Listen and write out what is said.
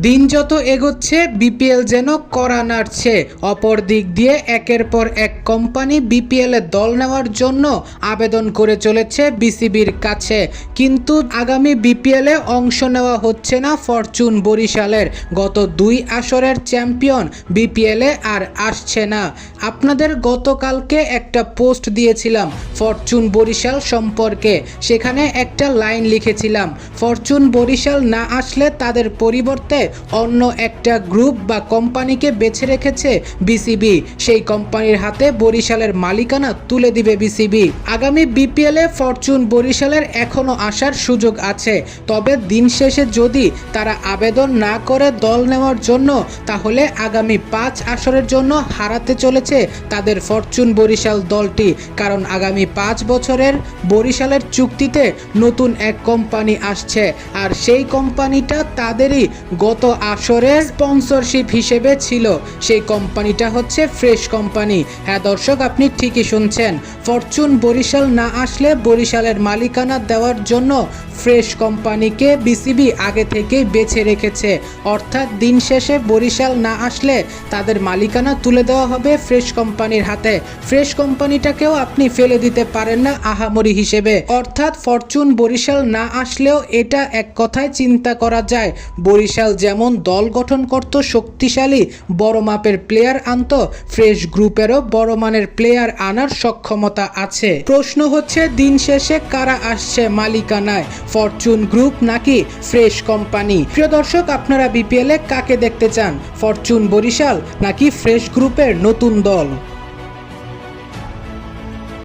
দিন যত এগোচ্ছে, বিপিএল যেন করা নাড়ছে। অপর দিক দিয়ে একের পর এক কোম্পানি বিপিএল দল নেওয়ার জন্য আবেদন করে চলেছে বিসিবির কাছে। কিন্তু আগামী বিপিএল অংশ নেওয়া হচ্ছে না ফরচুন বরিশালের। গত দুই আসরের চ্যাম্পিয়ন বিপিএল আর আসছে না। আপনাদের গতকালকে একটা পোস্ট দিয়েছিলাম ফরচুন বরিশাল সম্পর্কে। সেখানে একটা লাইন লিখেছিলাম, ফরচুন বরিশাল না আসলে তাদের পরিবর্তে অন্য একটা গ্রুপ বা কোম্পানিকে বেছে রেখেছে বিসিবি। সেই কোম্পানির হাতে বরিশালের মালিকানা তুলে দিবে বিসিবি। আগামী বিপিএল ফরচুন বরিশালের এখনও আসার সুযোগ আছে। তবে দিন শেষে যদি তারা আবেদন না করে দল নেওয়ার জন্য, তাহলে আগামী পাঁচ আসরের জন্য হারাতে চলেছে তাদের ফরচুন বরিশাল দলটি। কারণ আগামী পাঁচ বছরের বরিশালের চুক্তিতে নতুন এক কোম্পানি আসছে। আর সেই কোম্পানিটা তাদেরই গত আসরের স্পন্সরশিপ হিসেবে ছিল। সেই কোম্পানিটা হচ্ছে ফ্রেশ কোম্পানি হ্যাঁ দর্শক, আপনি ঠিকই শুনছেন। ফরচুন বরিশাল না আসলে বরিশালের মালিকানা দেওয়ার জন্য ফ্রেশ কোম্পানিকে বিসিবি আগে থেকেই বেছে রেখেছে। অর্থাৎ দিন শেষে বরিশাল না আসলে তাদের মালিকানা তুলে দেওয়া হবে ফ্রেশ কোম্পানির হাতে। ফ্রেশ কোম্পানিটাকেও আপনি ফেলে দিতে পারেন না আহামরি হিসেবে। অর্থাৎ ফরচুন বরিশাল না আসলেও এটা এক কথায় চিন্তা করা যায়। বরিশাল যেমন দল গঠন করত শক্তিশালী, বড় মাপের প্লেয়ার আনত ফ্রেশ গ্রুপেরও বড় মানের প্লেয়ার আনার সক্ষমতা আছে। প্রশ্ন হচ্ছে, দিন শেষে কারা আসছে মালিকানায়? ফরচুন গ্রুপ নাকি ফ্রেশ কোম্পানি প্রিয় দর্শক, আপনারা বিপিএল কাকে দেখতে চান? ফরচুন বরিশাল নাকি ফ্রেশ গ্রুপের নতুন দল?